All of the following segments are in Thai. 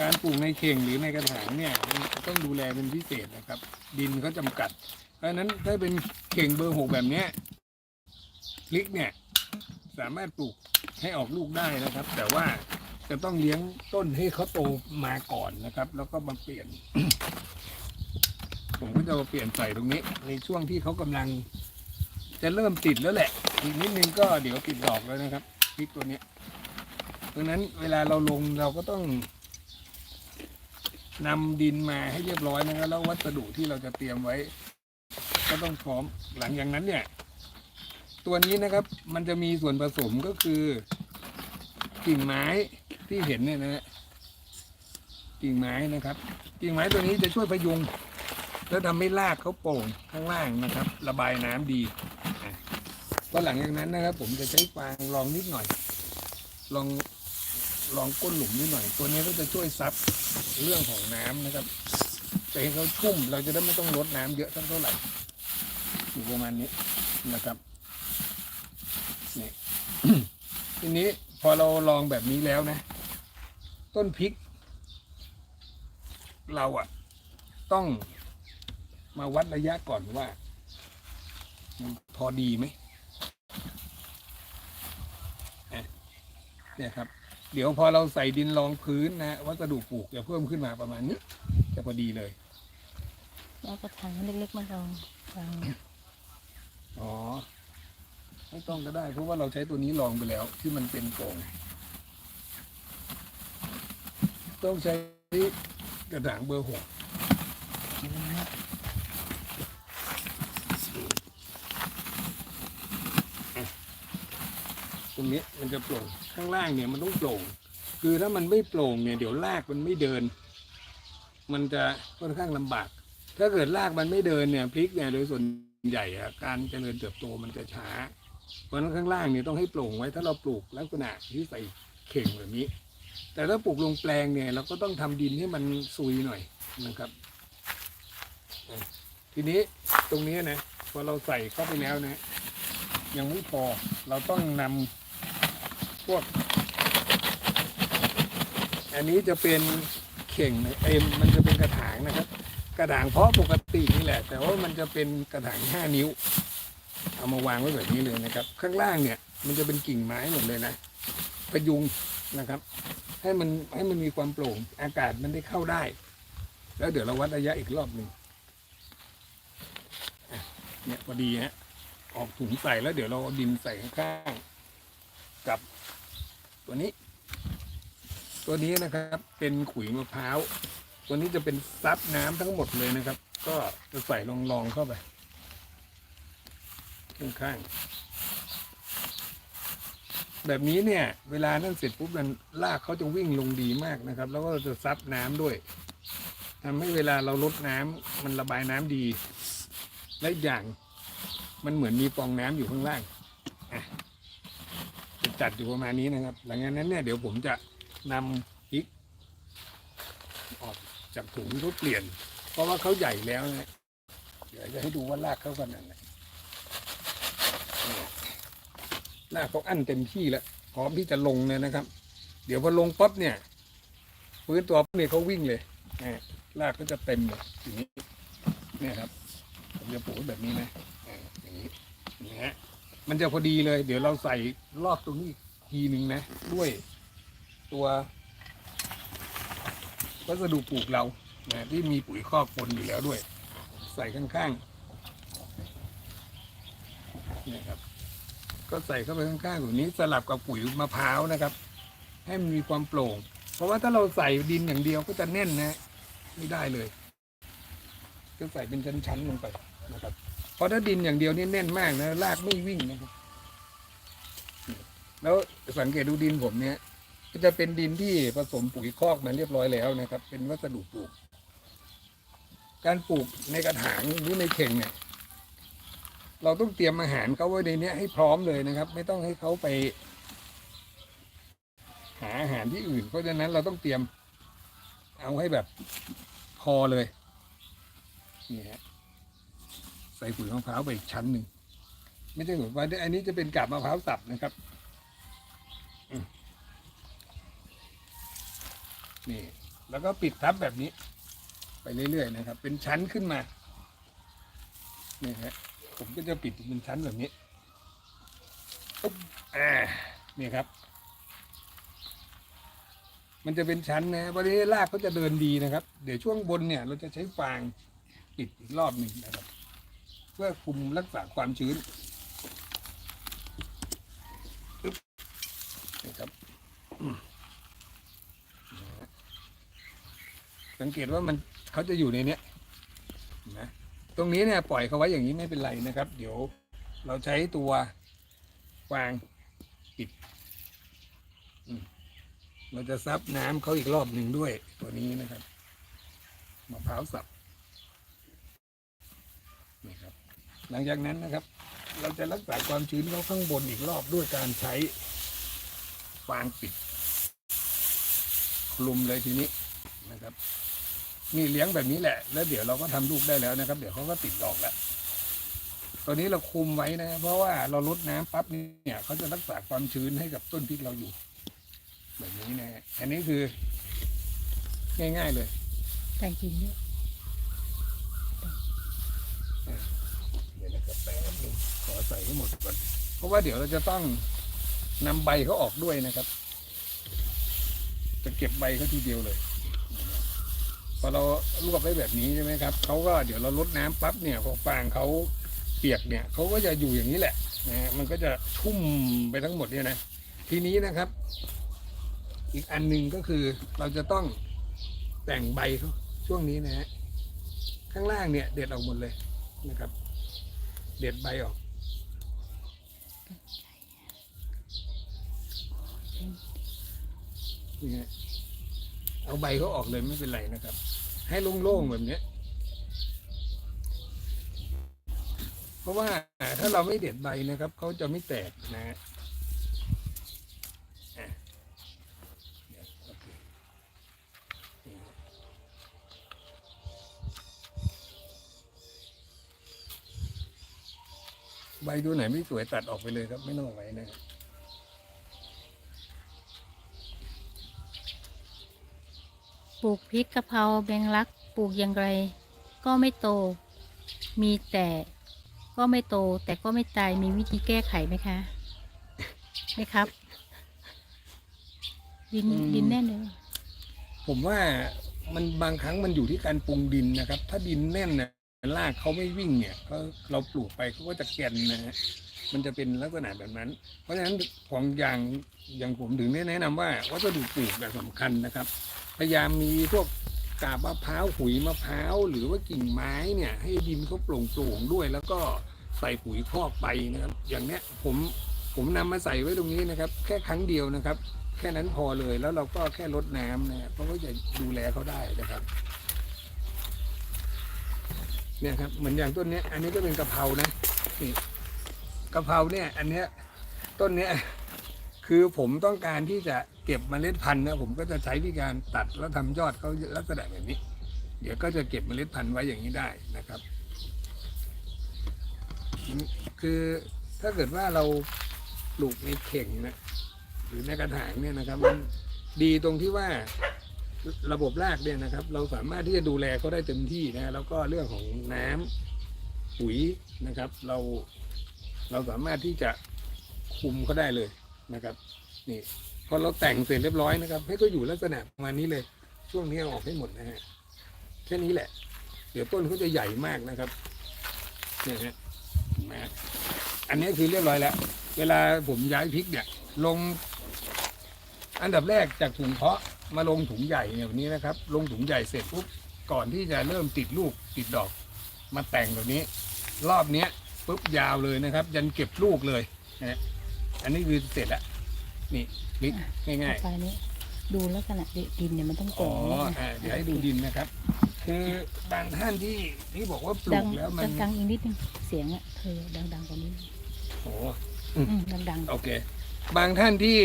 การปลูกในเข่งหรือในกระถางเนี่ยต้องดูแลเป็นพิเศษนะครับ ดินเขาจำกัด เพราะฉะนั้นถ้าเป็นเข่งเบอร์หกแบบเนี้ยพลิกเนี่ยสามารถปลูกให้ออกลูกได้นะครับ แต่ว่าจะต้องเลี้ยงต้นให้เขาโตมาก่อนนะครับ แล้วก็มาเปลี่ยน ผมก็จะมาเปลี่ยนใส่ตรงนี้ ในช่วงที่เขากำลัง จะเริ่มติดแล้วแหละ อีกนิดนึงก็เดี๋ยวติดดอกแล้วนะครับพริกตัวเนี้ยดังนั้นเวลาเราลงเราก็ต้อง นำดินมาให้เรียบร้อยนะครับแล้ววัสดุที่เราจะเตรียมไว้ ก็ต้องพร้อมหลังอย่างนั้นเนี่ย ตัวนี้นะครับมันจะมีส่วนผสมก็คือ กิ่งไม้ที่เห็นเนี่ยนะฮะกิ่งไม้นะครับ กิ่งไม้ตัวนี้จะช่วยพยุง แล้วทำให้รากเขาโปร่งข้างล่างนะครับ ระบายน้ำดีก็หลังจากนั้นนะครับ ผมจะใช้ฟางรองนิดหน่อยลอง ลองก้นหลุมนิดหน่อย ตัวนี้ก็จะช่วยซับเรื่องของน้ำนะครับแต่ให้เขาชุ่มเราจะได้ไม่ต้องลดน้ำเยอะเท่าไหร่อยู่ประมาณนี้นะครับนี่ทีนี้พอเราลองแบบนี้แล้วนะ ต้นพริก เราอะต้องมาวัดระยะก่อนว่า พอดีไหมเนี่ยครับ เดี๋ยวพอเราใส่ดินรองพื้นนะวัสดุปลูกจะเพิ่มขึ้นมาประมาณนี้จะพอดีเลยแล้วกระถางเล็กๆมาลองฟังอ๋อไม่ต้องก็ได้ เพราะว่าเราใช้ตัวนี้ลองไปแล้ว ที่มันเป็นโกงต้องใช้กระถางเบอร์หก ตรงนี้มันจะโปร่งข้างล่างเนี่ยมันต้องโปร่ง คือถ้ามันไม่โปร่งเนี่ยเดี๋ยวรากมันไม่เดิน มันจะค่อนข้างลำบาก ถ้าเกิดรากมันไม่เดินเนี่ยพริกเนี่ยโดยส่วนใหญ่อะการเจริญเติบโตมันจะช้า เพราะฉะนั้นข้างล่างเนี่ยต้องให้โปร่งไว้ ถ้าเราปลูกลักษณะที่ใส่เข่งแบบนี้ แต่ถ้าปลูกลงแปลงเนี่ยเราก็ต้องทำดินให้มันซุยหน่อยนะครับ ทีนี้ตรงนี้นะพอเราใส่เข้าไปแล้วนะยังไม่พอเราต้องนำ พวก อันนี้จะเป็นเข่งนะเอ็มมันจะเป็นกระถางนะครับ กระถางเพาะปกตินี่แหละ แต่ว่ามันจะเป็นกระถางห้านิ้ว เอามาวางไว้แบบนี้เลยนะครับ ข้างล่างเนี่ย มันจะเป็นกิ่งไม้หมดเลยนะพยุงนะครับ ให้มันให้มันมีความโปร่งอากาศมันได้เข้าได้ แล้วเดี๋ยวเราวัดระยะอีกรอบหนึ่งเนี่ยพอดีฮะออกถุงใส่แล้วเดี๋ยวเราเอาดินใส่ข้างๆกับ ตัวนี้ ตัวนี้นะครับเป็นขุยมะพร้าวตัวนี้จะเป็นซับน้ำทั้งหมดเลยนะครับ ก็จะใส่ลองๆเข้าไปข้างๆแบบนี้เนี่ย เวลานั่นเสร็จปุ๊บมันรากเขาจะวิ่งลงดีมากนะครับ แล้วก็จะซับน้ำด้วยทำให้เวลาเราลดน้ำมันระบายน้ำดี และอย่างมันเหมือนมีฟองน้ำอยู่ข้างล่างอะ จะจัดอยู่ประมาณนี้นะครับ หลังจากนั้นเนี่ยเดี๋ยวผมจะนำพริกออกจากถุงเขาเปลี่ยน เพราะว่าเขาใหญ่แล้วนะเดี๋ยวจะให้ดูว่ารากเขาขนาดไหนหน้าเขาอั้นเต็มที่แล้วพร้อมที่จะลงเลยนะครับ เดี๋ยวพอลงปั๊บเนี่ยพื้นตัวเนี่ยเขาวิ่งเลยอ่ารากก็จะเต็มเลยทีนี้เนี่ยครับ ผมจะปลูกแบบนี้นะอ่าอย่างนี้นี่ฮะ มันจะพอดีเลย เดี๋ยวเราใส่รอบตรงนี้ทีหนึ่งนะ ด้วยตัววัสดุปลูกเรานะที่มีปุ๋ยคอกปนอยู่แล้วด้วย ใส่ข้างๆนี่ครับ ก็ใส่เข้าไปข้างๆแบบนี้สลับกับปุ๋ยมะพร้าวนะครับ ให้มันมีความโปร่ง เพราะว่าถ้าเราใส่ดินอย่างเดียวก็จะแน่นนะ ไม่ได้เลย ก็ใส่เป็นชั้นๆลงไปนะครับ เพราะถ้าดินอย่างเดียวนี่แน่นมากนะรากไม่วิ่งนะครับ แล้วสังเกตดูดินผมเนี่ยก็จะเป็นดินที่ผสมปุ๋ยคอกมาเรียบร้อยแล้วนะครับ เป็นวัสดุปลูก การปลูกในกระถางหรือในเข่งเนี่ย เราต้องเตรียมอาหารเขาไว้ในนี้ให้พร้อมเลยนะครับ ไม่ต้องให้เขาไป หาอาหารที่อื่น เพราะฉะนั้นเราต้องเตรียม เอาให้แบบพอเลยนี่ฮะ ใส่ปุ๋ยมะพร้าวไปอีกชั้นหนึ่งไม่ใช่แบบว่าอันนี้จะเป็นกาบมะพร้าวสับนะครับนี่ แล้วก็ปิดทับแบบนี้ ไปเรื่อยๆนะครับ เป็นชั้นขึ้นมานี่ฮะผมก็จะปิดเป็นชั้นแบบนี้ปุ๊บอ่านี่ครับ มันจะเป็นชั้นนะวันนี้รากเขาจะเดินดีนะครับ เดี๋ยวช่วงบนเนี่ย เราจะใช้ฟางปิดอีกรอบหนึ่งนะครับ เพื่อคุมรักษาความชื้นนี่ครับสังเกตว่ามันเขาจะอยู่ในเนี้ยนะตรงนี้เนี่ยปล่อยเขาไว้อย่างนี้ไม่เป็นไรนะครับ เดี๋ยวเราใช้ตัวฟางปิดเราจะซับน้ำเขาอีกรอบหนึ่งด้วยตัวนี้นะครับมะพร้าวสับนี่ครับ หลังจากนั้นนะครับ เราจะรักษาความชื้นเขาข้างบนอีกรอบด้วยการใช้ฟางปิด คลุมเลยทีนี้นะครับ นี่เลี้ยงแบบนี้แหละ แล้วเดี๋ยวเราก็ทำลูกได้แล้วนะครับ เดี๋ยวเขาก็ติดดอกแล้วตัวนี้เราคุมไว้นะ เพราะว่าเราลดน้ำปั๊บเนี่ยเขาจะรักษาความชื้นให้กับต้นพริกเราอยู่ แบบนี้นะฮะอันนี้คือ ง่าย ๆเลยแต่งกิ่งด้วย เดี๋ยวนะแป๊บนึงขอใส่ให้หมดก่อนเพราะว่าเดี๋ยวเราจะต้องนำใบเขาออกด้วยนะครับ จะเก็บใบเขาทีเดียวเลยพอเราลวกไว้แบบนี้ใช่ไหมครับเขาก็เดี๋ยวเราลดน้ำปั๊บเนี่ยพอฟางเขาเปียกเนี่ยเขาก็จะอยู่อย่างนี้แหละนะฮะมันก็จะชุ่มไปทั้งหมดเนี่ยนะทีนี้นะครับ อีกอันหนึ่งก็คือเราจะต้องแต่งใบเขาช่วงนี้นะฮะข้างล่างเนี่ยเด็ดออกหมดเลยนะครับ เด็ดใบออก นี่ฮะเอาใบเขาออกเลยไม่เป็นไรนะครับ ให้โล่งๆแบบเนี้ย เพราะว่าถ้าเราไม่เด็ดใบนะครับเขาจะไม่แตกนะฮะ ใบดูไหนไม่สวยตัดออกไปเลยครับ ไม่ต้องเอาไว้นะครับปลูกพริกกะเพราแบงลักปลูกอย่างไร ก็ไม่โต มีแต่ก็ไม่โต แต่ก็ไม่ตายมีวิธีแก้ไขไหมคะไหมครับ ดินดินแน่นเลยผมว่ามันบางครั้งมันอยู่ที่การปรุงดินนะครับ ถ้าดินแน่นนะ รากเขาไม่วิ่งเนี่ยก็เราปลูกไปเขาก็จะแก่นนะฮะมันจะเป็นลักษณะแบบนั้น เพราะฉะนั้นของอย่างอย่างผมถึงได้แนะนำว่าวัสดุปลูกแบบสำคัญนะครับ พยายามมีพวกกาบมะพร้าวหุยมะพร้าวหรือว่ากิ่งไม้เนี่ย ให้ดินเขาโปร่งโปร่งด้วย แล้วก็ใส่ปุ๋ยคอกไปนะครับ อย่างเนี้ยผมผมนำมาใส่ไว้ตรงนี้นะครับ แค่ครั้งเดียวนะครับ แค่นั้นพอเลยแล้วเราก็แค่ลดน้ำนะครับเพราะว่าจะดูแลเขาได้นะครับ เนี่ยครับเหมือนอย่างต้นนี้อันนี้ก็เป็นกะเพรานะนี่กะเพราเนี่ยอันเนี้ยต้นเนี้ยคือผมต้องการที่จะเก็บเมล็ดพันธุ์นะผมก็จะใช้วิธีการตัดแล้วทำยอดเขาลักษณะแบบนี้ เดี๋ยวก็จะเก็บเมล็ดพันธุ์ไว้อย่างนี้ได้นะครับ คือถ้าเกิดว่าเราปลูกในเข่งนะหรือในกระถางเนี่ยนะครับ มันดีตรงที่ว่า ระบบรากเนี่ยนะครับ เราสามารถที่จะดูแลเขาได้เต็มที่นะแล้วก็เรื่องของน้ำปุ๋ยนะครับ เราเราสามารถที่จะคุมเขาได้เลยนะครับ นี่พอเราแต่งเสร็จเรียบร้อยนะครับ ให้เขาอยู่ลักษณะประมาณนี้เลย ช่วงนี้ออกให้หมดนะฮะแค่นี้แหละ เดี๋ยวต้นเขาจะใหญ่มากนะครับเนี่ยฮะนไหมฮะอันนี้คือเรียบร้อยแล้ว เวลาผมย้ายพริกเนี่ย ลงอันดับแรกจากถุงเพาะ มาลงถุงใหญ่เนี่ยแบบนี้นะครับ ลงถุงใหญ่เสร็จปุ๊บก่อนที่จะเริ่มติดลูกติดดอกมาแต่งแบบนี้ รอบเนี้ยปุ๊บยาวเลยนะครับ ยันเก็บลูกเลยนะฮะอันนี้คือเสร็จแล้วนี่พริกง่ายต่อไปนี้ดูลักษณะดินเนี่ยมันต้องๆโป่อ๋องนะอ่าเดี๋ยวให้ดูดินนะครับ คือบางท่านที่ที่บอกว่าปลูดังกแล้วมันดังๆอีกนิดนึงเสียงอะเธอดังๆกว่านี้โอ้อืมดังโอเค บางท่านที่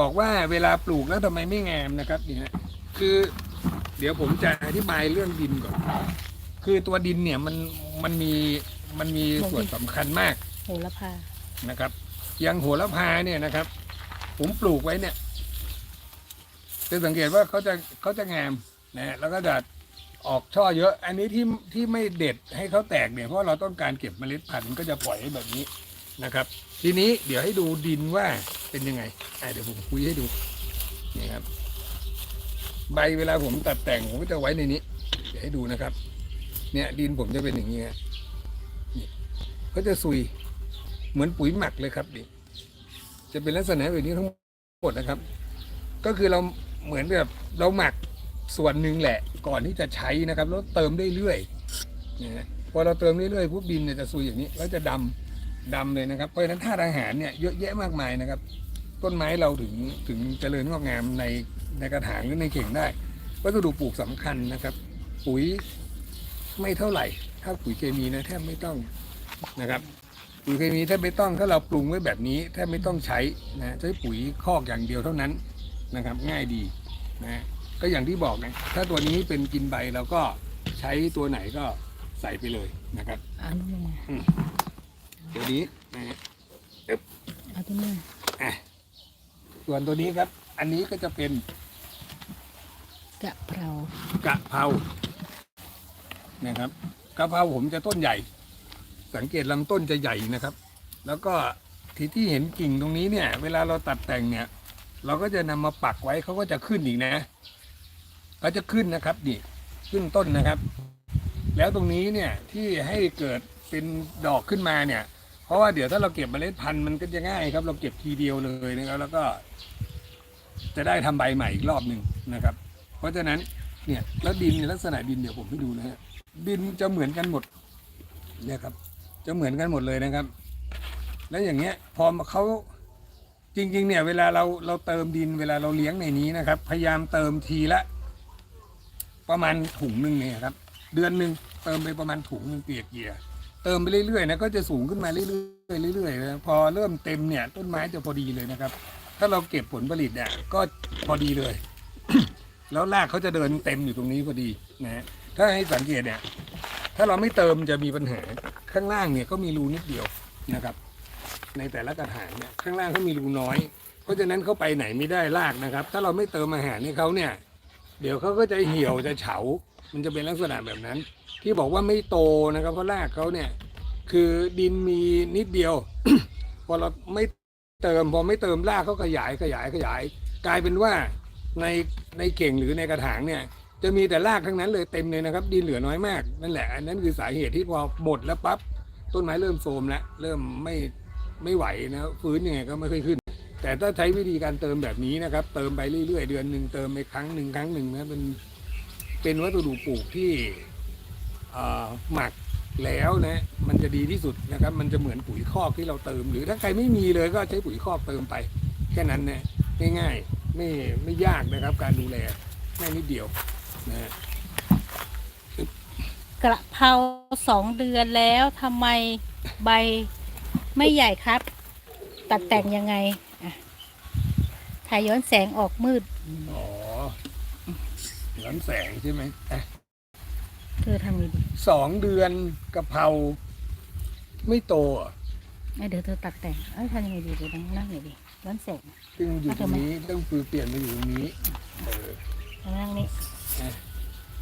บอกว่าเวลาปลูกแล้วทำไมไม่งามนะครับเนี่ยคือ เดี๋ยวผมจะอธิบายเรื่องดินก่อน คือตัวดินเนี่ยมันมันมีมันมีส่วนสำคัญมากๆโหระพานะครับอยังโหระพาเนี่ยนะครับ ผมปลูกไว้เนี่ยจะสังเกตว่าเขาจะเขาจะงามนะแล้วก็จะออกช่อเยอะ อันนี้ที่ที่ไม่เด็ดให้เขาแตกเนี่ยเพราะเราต้องการเก็บเมล็ดพันธุ์ก็จะปล่อยให้แบบนี้นะครับ ทีนี้เดี๋ยวให้ดูดินว่าเป็นยังไงอะเดี๋ยวผมคุยให้ดูนี่ครับ ใบเวลาผมตัดแต่งผมก็จะไว้ในนี้ เดี๋ยวให้ดูนะครับ เนี่ยดินผมจะเป็นอย่างนี้ฮะนี่ก็จะซุยเหมือนปุ๋ยหมักเลยครับนี่จะเป็นลักษณะแบบนี้ทั้งหมดนะครับ ก็คือเราเหมือนแบบเราหมักส่วนหนึ่งแหละ ก่อนที่จะใช้นะครับ แล้วเติมได้เรื่อยๆนะฮะพอเราเติมเรื่อยๆปุ๊บดินเนี่ยจะซุยอย่างนี้แล้วจะดำ ดำเลยนะครับ เพราะฉะนั้นธาตุอาหารเนี่ยเยอะแยะมากมายนะครับ ต้นไม้เราถึงถึงเจริญงอกงามในในกระถางหรือในเข่งได้วัสดุปลูกสำคัญนะครับ ปุ๋ยไม่เท่าไหร่ ถ้าปุ๋ยเคมีนะแทบไม่ต้องนะครับปุ๋ยเคมีแทบไม่ต้องถ้าเราปรุงไว้แบบนี้แทบไม่ต้องใช้นะใช้ปุ๋ยคอกอย่างเดียวเท่านั้นนะครับ ง่ายดีนะก็อย่างที่บอกนะถ้าตัวนี้เป็นกินใบเราก็ใช้ตัวไหนก็ใส่ไปเลยนะครับเอาตัวนี้ มาตัวนี้นะฮะเอาตัวนี้มาอะส่วนตัวนี้ครับ อันนี้ก็จะเป็นกะเพรากะเพรานะครับกะเพราผมจะต้นใหญ่ สังเกตลำต้นจะใหญ่นะครับ แล้วก็ที่ที่เห็นกิ่งตรงนี้เนี่ย เวลาเราตัดแต่งเนี่ย เราก็จะนำมาปักไว้เขาก็จะขึ้นอีกนะเขาจะขึ้นนะครับนี่ขึ้นต้นนะครับ แล้วตรงนี้เนี่ยที่ให้เกิดเป็นดอกขึ้นมาเนี่ยเพ ราะว่าเดี๋ยวถ้าเราเก็บเมล็ดพันธุ์มันก็จะง่ายครับ เราเก็บทีเดียวเลยนะครับ แล้วก็ จะได้ทำใบใหม่อีกรอบหนึ่งนะครับ เพราะฉะนั้นเนี่ยแล้วดินในลักษณะดินเดี๋ยวผมให้ดูนะฮะดินจะเหมือนกันหมดเนี่ยครับ จะเหมือนกันหมดเลยนะครับ แล้วอย่างเงี้ยพอเขาจริง ๆ เนี่ยเวลาเราเราเติมดินเวลาเราเลี้ยงในนี้นะครับ พยายามเติมทีละ ประมาณถุงหนึ่งเนี่ยครับ เดือนหนึ่งเติมไปประมาณถุงหนึ่งเปียกเกียร์ เติมไปเรื่อยๆนะก็จะสูงขึ้นมาเรื่อยๆเรื่อยๆนะพอเริ่มเต็มเนี่ยต้นไม้จะพอดีเลยนะครับ ถ้าเราเก็บผลผลิตเนี่ยก็พอดีเลย แล้วรากเขาจะเดินเต็มอยู่ตรงนี้พอดีนะฮะถ้าให้สังเกตเนี่ย ถ้าเราไม่เติมจะมีปัญหาข้างล่างเนี่ยก็มีรูนิดเดียวนะครับ ในแต่ละกระถางเนี่ยข้างล่างเขามีรูน้อย เพราะฉะนั้นเขาไปไหนไม่ได้รากนะครับ ถ้าเราไม่เติมอาหารให้เขาเนี่ย เดี๋ยวเขาก็จะเหี่ยวจะเฉา มันจะเป็นลักษณะแบบนั้น ที่บอกว่าไม่โตนะครับเพราะรากเขาเนี่ย คือดินมีนิดเดียว พอเราไม่เติมพอไม่เติมรากเขาขยายขยายขยาย กลายเป็นว่าในในเก่งหรือในกระถางเนี่ย จะมีแต่รากทั้งนั้นเลยเต็มเลยนะครับ ดินเหลือน้อยมากนั่นแหละอันนั้นคือสาเหตุที่พอหมดแล้วปั๊บต้นไม้เริ่มโทรมแล้วเริ่มไม่ไม่ไหวนะฟื้นยังไงก็ไม่ค่อยขึ้น แต่ถ้าใช้วิธีการเติมแบบนี้นะครับ เติมไปเรื่อยๆ เดือนหนึ่งเติมไปครั้งหนึ่งครั้งหนึ่งนะเป็นเป็นวัสดุปลูกที่ หมักแล้วนะมันจะดีที่สุดนะครับ มันจะเหมือนปุ๋ยคอกที่เราเติม หรือถ้าใครไม่มีเลยก็ใช้ปุ๋ยคอกเติมไป แค่นั้นนะง่ายๆไม่ไม่ยากนะครับ การดูแลง่ายนิดเดียวนะฮะกระเพราสองเดือนแล้วทำไมใบไม่ใหญ่ครับ ตัดแต่งยังไงอะถ่ายย้อนแสงออกมืด อ๋อย้อนแสงใช่ไหมอะ เธอทำไงดีสองเดือนกะเพราไม่โตอะเอ้ยเดี๋ยวเธอตัดแต่งเอ้ยทำยังไงดีเดี๋ยวนั่งนั่งหน่อยดิย้อนแสง ซึ่งอยู่ตรงนี้ต้องปือเปลี่ยนมาอยู่ตรงนี้เออแล้วนั่งนี่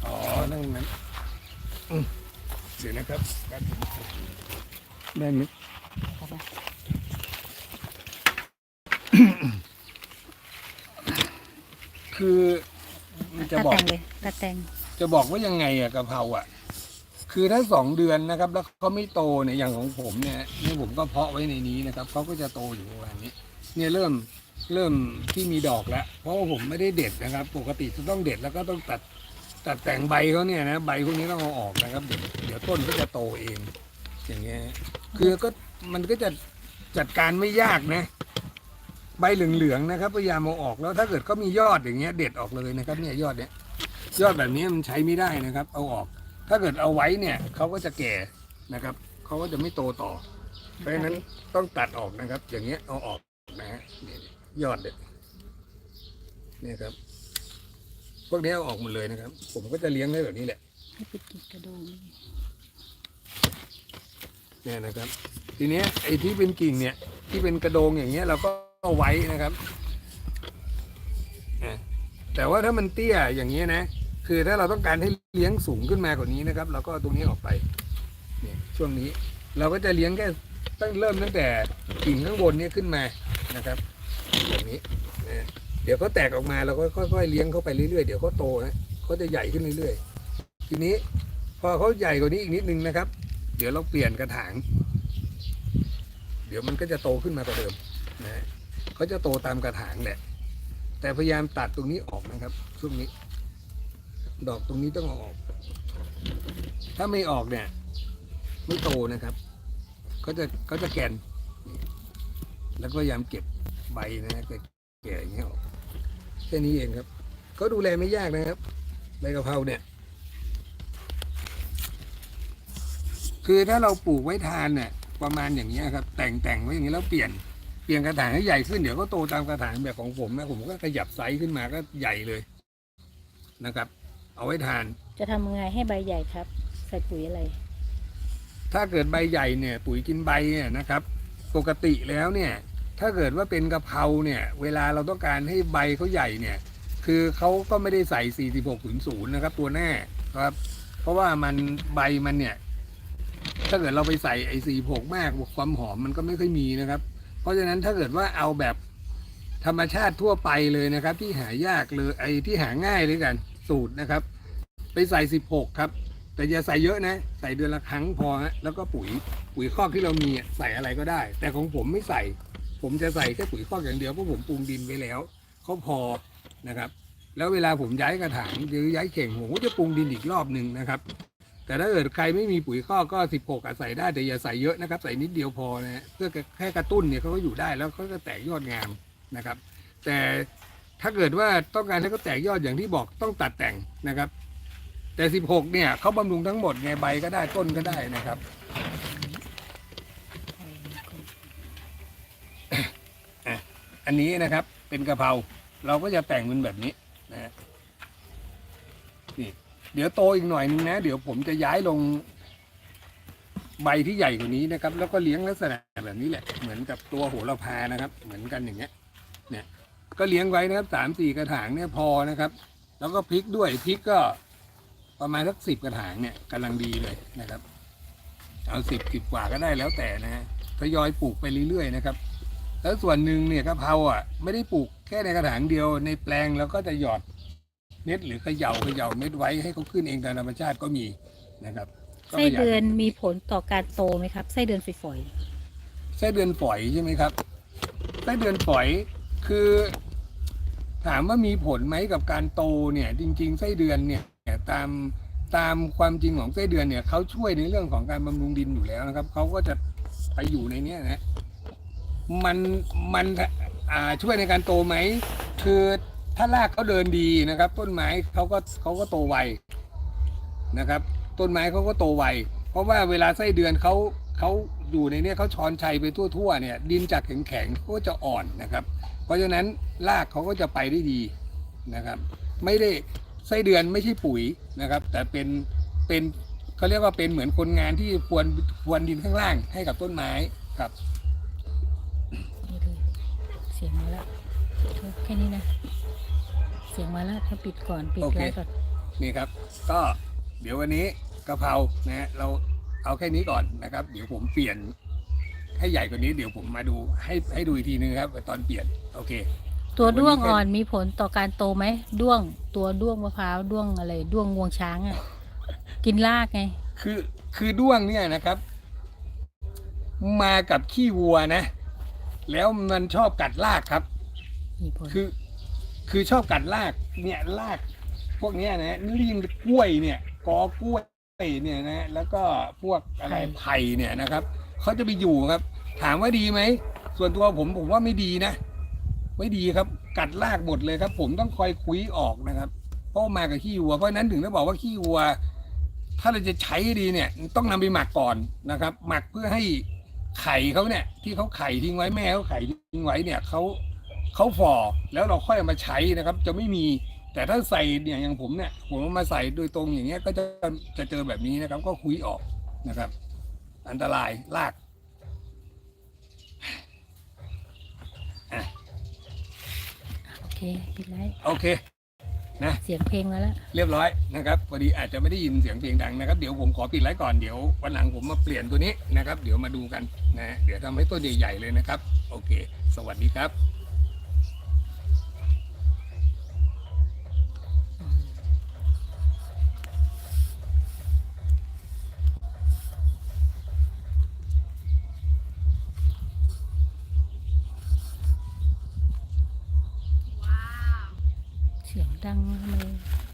อ๋อนั่งนั้นอืมเดี๋ยวนะครับแป๊บนึงได้ไหมเอาไปคือจะตัดบอกแต่งเลยตัดแต่ง จะบอกว่ายังไงอะกะเพราอะคือถ้าสองเดือนนะครับ แล้วเขาไม่โตเนี่ยอย่างของผมเนี่ยนี่ผมก็เพาะไว้ในนี้นะครับเขาก็จะโตอยู่ประมาณนี้ เนี่ยเริ่มเริ่มที่มีดอกแล้ว เพราะว่าผมไม่ได้เด็ดนะครับ ปกติจะต้องเด็ดแล้วก็ต้องตัดตัดแต่งใบเขาเนี่ยนะใบพวกนี้ต้องเอาออกนะครับ เดี๋ยวเดี๋ยวต้นก็จะโตเอง อย่างเงี้ยคือก็มันก็จะจัดการไม่ยากนะ ใบเหลืองๆนะครับพยายามเอาออกแล้วถ้าเกิดเขามียอดอย่างเงี้ยเด็ดออกเลยนะครับ เนี่ยยอดเนี้ย ยอดแบบนี้มันใช้ไม่ได้นะครับ เอาออก ถ้าเกิดเอาไว้เนี่ยเขาก็จะแก่นะครับเขาก็จะไม่โตต่อ เพราะฉะนั้นต้องตัดออกนะครับ อย่างเงี้ยเอาออกนะฮะยอดเนี่ยเนี่ยครับ พวกนี้เอาออกหมดเลยนะครับ ผมก็จะเลี้ยงไว้แบบนี้แหละให้ปิดกิ่งกระโดงเนี่ยนะครับ ทีเนี้ยไอ้ที่เป็นกิ่งเนี่ย ที่เป็นกระโดงอย่างเงี้ยเราก็เอาไว้นะครับแต่ว่าถ้ามันเตี้ยอย่างนี้ยนะ คือถ้าเราต้องการให้เลี้ยงสูงขึ้นมากว่านี้นะครับ เราก็ตรงนี้ออกไปเนี่ยช่วงนี้เราก็จะเลี้ยงแค่ตั้งเริ่มตั้งแต่กิ่งข้างบนนี้ขึ้นมานะครับแบบนี้นะเดี๋ยวเขาแตกออกมาเราก็ค่อยๆเลี้ยงเขาไปเรื่อยๆเดี๋ยวเขาโตนะเขาจะใหญ่ขึ้นเรื่อยๆ ทีนี้พอเขาใหญ่กว่านี้อีกนิดนึงนะครับ เดี๋ยวเราเปลี่ยนกระถาง เดี๋ยวมันก็จะโตขึ้นมากว่าเดิมนะเขาจะโตตามกระถางแหละแต่พยายามตัดตรงนี้ออกนะครับช่วงนี้ ดอกตรงนี้ต้องออก ถ้าไม่ออกเนี่ย ไม่โตนะครับ ก็จะก็จะแกนนี่แล้วก็พยายามเก็บใบนะฮะแก่ๆอย่างเงี้ยออกแค่นี้เองครับ ก็ดูแลไม่ยากนะครับใบกะเพราเนี่ย คือถ้าเราปลูกไว้ทานเนี่ยประมาณอย่างเงี้ยครับ แต่งแต่งไว้อย่างนี้แล้วเปลี่ยนเปลี่ยนกระถางให้ใหญ่ขึ้นเดี๋ยวก็โตตามกระถางแบบของผมนะผมก็ขยับไซส์ขึ้นมาก็ใหญ่เลยนะครับ เอาไว้ทาน จะทำยังไงให้ใบใหญ่ครับ ใส่ปุ๋ยอะไร ถ้าเกิดใบใหญ่เนี่ย ปุ๋ยกินใบเนี่ยนะครับ ปกติแล้วเนี่ย ถ้าเกิดว่าเป็นกะเพราเนี่ย เวลาเราต้องการให้ใบเขาใหญ่เนี่ย คือเขาก็ไม่ได้ใส่ 4600นะครับ ตัวแน่ครับ เพราะว่ามันใบมันเนี่ย ถ้าเกิดเราไปใส่ไอ้46มากความหอมมันก็ไม่ค่อยมีนะครับ เพราะฉะนั้นถ้าเกิดว่าเอาแบบธรรมชาติทั่วไปเลยนะครับ ที่หายากเลยไอ้ที่หาง่ายเลยกัน สูตรนะครับ ไปใส่16ครับ แต่อย่าใส่เยอะนะ ใส่เดือนละครั้งพอฮะแล้วก็ปุ๋ยปุ๋ยคอกที่เรามีอะใส่อะไรก็ได้ แต่ของผมไม่ใส่ ผมจะใส่แค่ปุ๋ยคอกอย่างเดียวเพราะผมปรุงดินไว้แล้วเขาพอนะครับ แล้วเวลาผมย้ายกระถางหรือย้ายเข่งผมก็จะปรุงดินอีกรอบหนึ่งนะครับ แต่ถ้าเกิดใครไม่มีปุ๋ยคอกก็16อะใส่ได้แต่อย่าใส่เยอะนะครับ ใส่นิดเดียวพอนะฮะเพื่อแค่กระตุ้นเนี่ยเขาก็อยู่ได้แล้วเขาก็แตกยอดงามนะครับ แต่ ถ้าเกิดว่าต้องการให้เขาแตกยอดอย่างที่บอกต้องตัดแต่งนะครับ แต่ 16 เนี่ยเขาบำรุงทั้งหมดไงใบก็ได้ต้นก็ได้นะครับ อันนี้นะครับเป็นกะเพราเราก็จะแต่งมันแบบนี้นะฮะนี่เดี๋ยวโตอีกหน่อยนึงนะ เดี๋ยวผมจะย้ายลงใบที่ใหญ่กว่านี้นะครับ แล้วก็เลี้ยงลักษณะแบบนี้แหละ เหมือนกับตัวโหระพานะครับ เหมือนกันอย่างเงี้ยเนี่ย ก็เลี้ยงไว้นะครับสามสี่กระถางเนี่ยพอนะครับ แล้วก็พริกด้วยพริกก็ประมาณสักสิบกระถางเนี่ยกำลังดีเลยนะครับ เอาสิบสิบกว่าก็ได้แล้วแต่นะฮะทยอยปลูกไปเรื่อยๆนะครับ แล้วส่วนหนึ่งเนี่ยกะเพราอะ ไม่ได้ปลูกแค่ในกระถางเดียวในแปลงแล้วก็จะหยอดเม็ดหรือเขย่าเขย่าเม็ดไว้ให้เขาขึ้นเองตามธรรมชาติก็มีนะครับก็ไส้ประหยัเดือนมีผลต่อการโตไหมครับไส้เดือนฝอยไส้เดือนฝอยใช่ไหมครับไส้เดือนฝอย คือถามว่ามีผลไหมกับการโตเนี่ย จริง ๆ ไส้เดือนเนี่ยตามตามความจริงของไส้เดือนเนี่ยเขาช่วยในเรื่องของการบำรุงดินอยู่แล้วนะครับเขาก็จะไปอยู่ในเนี้ยนะมันมันอ่าช่วยในการโตไหมคือถ้ารากเขาเดินดีนะครับ ต้นไม้เขาก็เขาก็โตไวนะครับ ต้นไม้เขาก็โตไวเพราะว่าเวลาไส้เดือนเขาเขาอยู่ในเนี้ยเขาช้อนชัยไปทั่วๆเนี่ย ดินจากแข็งๆเขาก็จะอ่อนนะครับ ราะฉะนั้นรากเขาก็จะไปได้ดีนะครับ ไม่ได้ไส้เดือนไม่ใช่ปุ๋ยนะครับ แต่เป็นเป็นเขาเรียกว่าเป็นเหมือนคนงานที่พรวนพรวนดินข้างล่างให้กับต้นไม้ครับๆนี่เลยเสียงมาแล้วแค่นี้นะ เสียงมาแล้วถ้าปิดก่อนปิดโอเคไลฟ์ก่อนนี่ครับ ก็เดี๋ยววันนี้กะเพรานะฮะเราเอาแค่นี้ก่อนนะครับ เดี๋ยวผมเปลี่ยน ให้ใหญ่กว่านี้เดี๋ยวผมมาดูให้ให้ดูอีกทีนึงครับ ตอนเปลี่ยนโอเค ตัววันนี้ด้วงแค่อ่อนมีผลต่อการโตไหมด้วงตัวด้วงมะพร้าวด้วงอะไรด้วงงวงช้างอะกินรากไง คือคือด้วงเนี่ยนะครับ มากับขี้วัวนะ แล้วมันชอบกัดรากครับมีผลคือ คือชอบกัดรากเนี่ยราก พวกเนี้ยนะนี่ยิงกล้วยเนี่ยกอกล้วยเนี่ยนะแล้วก็พวกอะไรไผ่เนี่ยนะครับเขาจะไปอยู่ครับ ถามว่าดีไหม ส่วนตัวผมผมว่าไม่ดีนะ ไม่ดีครับ กัดรากหมดเลยครับ ผมต้องคอยคุยออกนะครับ เพราะมากับขี้วัว เพราะนั้นถึงได้บอกว่าขี้วัว ถ้าเราจะใช้ดีเนี่ย ต้องนำไปหมักก่อนนะครับ หมักเพื่อให้ไข่เขาเนี่ย ที่เขาไข่ทิ้งไว้แม่เขาไข่ทิ้งไว้เนี่ยเขาเขาฝ่อแล้วเราค่อยเอามาใช้นะครับ จะไม่มีแต่ถ้าใส่เนี่ยอย่างผมเนี่ย ผมมาใส่โดยตรงอย่างเงี้ยก็จะจะเจอแบบนี้นะครับ ก็คุยออกนะครับ อันตรายลาก โอ เคปิดไลฟ์โอเค นะ เสียงเพลงมาแล้ว เรียบร้อยนะครับพอดีอาจจะไม่ได้ยินเสียงเพลงดังนะครับ เดี๋ยวผมขอปิดไลฟ์ก่อน เดี๋ยววันหลังผมมาเปลี่ยนตัวนี้นะครับ เดี๋ยวมาดูกันนะ เดี๋ยวทำให้ตัวใหญ่ๆเลยนะครับ โอเค สวัสดีครับ kadang